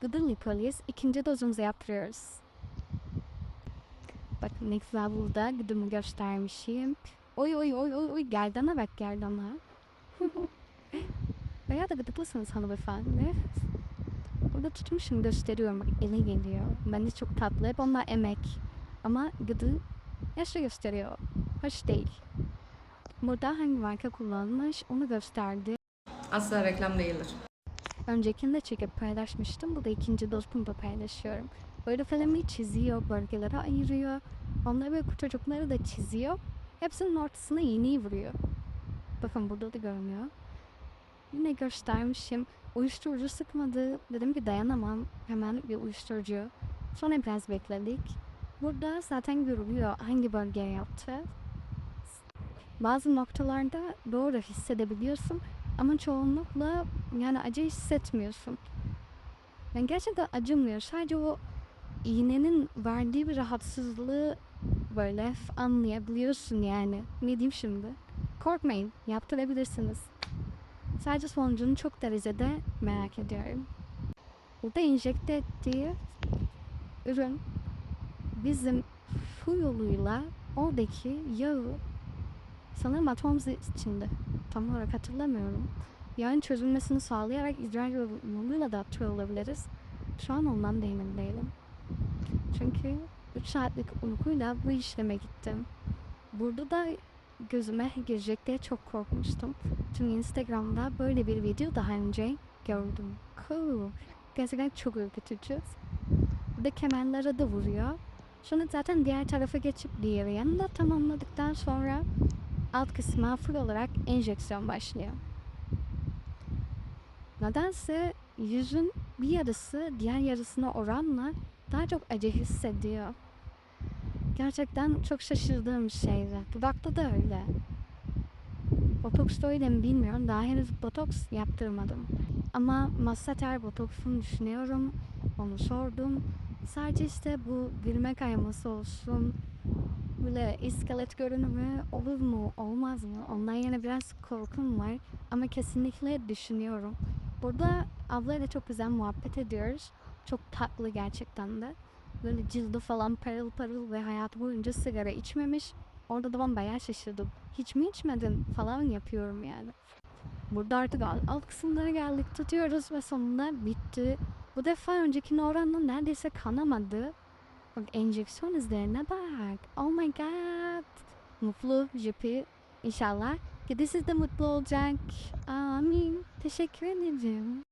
Gıdırlı polis ikinci dozumuzu yaptırıyoruz. Bak ne güzel burada gıdımı göstermişim. Oy oy oy oy oy gerdana bak gerdana. Veya da gıdıklısınız hanımefendi. Burada tutmuşum gösteriyorum bak eli geliyor. Bence çok tatlı hep onlar emek. Ama gıdı yaşlı gösteriyor. Hoş değil. Burada hangi marka kullanılmış onu gösterdi. Asla reklam değildir. Öncekinde çekip paylaşmıştım. Bu da ikinci da paylaşıyorum. Böyle filmi çiziyor, bölgelere ayırıyor. Onları böyle çocukları da çiziyor. Hepsinin ortasına iğneyi vuruyor. Bakın burada da görünüyor. Yine göstermişim. Uyuşturucu sıkmadı. Dedim ki dayanamam. Hemen bir uyuşturucu. Sonra biraz bekledik. Burada zaten görülüyor hangi bölgeye yaptı. Bazı noktalarda doğru hissedebiliyorsun ama çoğunlukla yani acı hissetmiyorsun. Yani gerçekten acımıyor. Sadece o iğnenin verdiği bir rahatsızlığı böyle anlayabiliyorsun yani. Ne diyeyim şimdi? Korkmayın, yaptırabilirsiniz. Sadece sonucunu çok derecede merak ediyorum. Burada enjekte ettiği ürün bizim su yoluyla oradaki yağı sanırım atom içinde tam olarak hatırlamıyorum. Yağın çözülmesini sağlayarak idrar yolu- yoluyla da atıyor olabiliriz. Şu an ondan da emin değilim. Çünkü 3 saatlik uykuyla bu işleme gittim. Burada da gözüme girecek diye çok korkmuştum. Çünkü Instagram'da böyle bir video daha önce gördüm. Cool. Gerçekten çok ürkütücü. Bir de kemerlere de vuruyor. Sonra zaten diğer tarafa geçip diğer yanında tamamladıktan sonra alt kısma full olarak enjeksiyon başlıyor. Nedense yüzün bir yarısı diğer yarısına oranla daha çok acı hissediyor. Gerçekten çok şaşırdığım bir şeydi. Dudakta da öyle. Botoks da öyle mi bilmiyorum. Daha henüz botoks yaptırmadım. Ama masseter botoksunu düşünüyorum. Onu sordum. Sadece işte bu gülme kayması olsun. Böyle iskelet görünümü olur mu olmaz mı? Ondan yine biraz korkum var. Ama kesinlikle düşünüyorum. Burada ablayla çok güzel muhabbet ediyoruz. Çok tatlı gerçekten de. Böyle cildi falan parıl parıl ve hayatı boyunca sigara içmemiş. Orada da ben bayağı şaşırdım. Hiç mi içmedin falan yapıyorum yani. Burada artık alt, alt kısımlara geldik tutuyoruz ve sonunda bitti. Bu defa öncekine oranla neredeyse kanamadı. Bak enjeksiyon izlerine bak. Oh my god. Mutlu jipi inşallah. Gidi siz de mutlu olacak. Amin. Teşekkür ederim.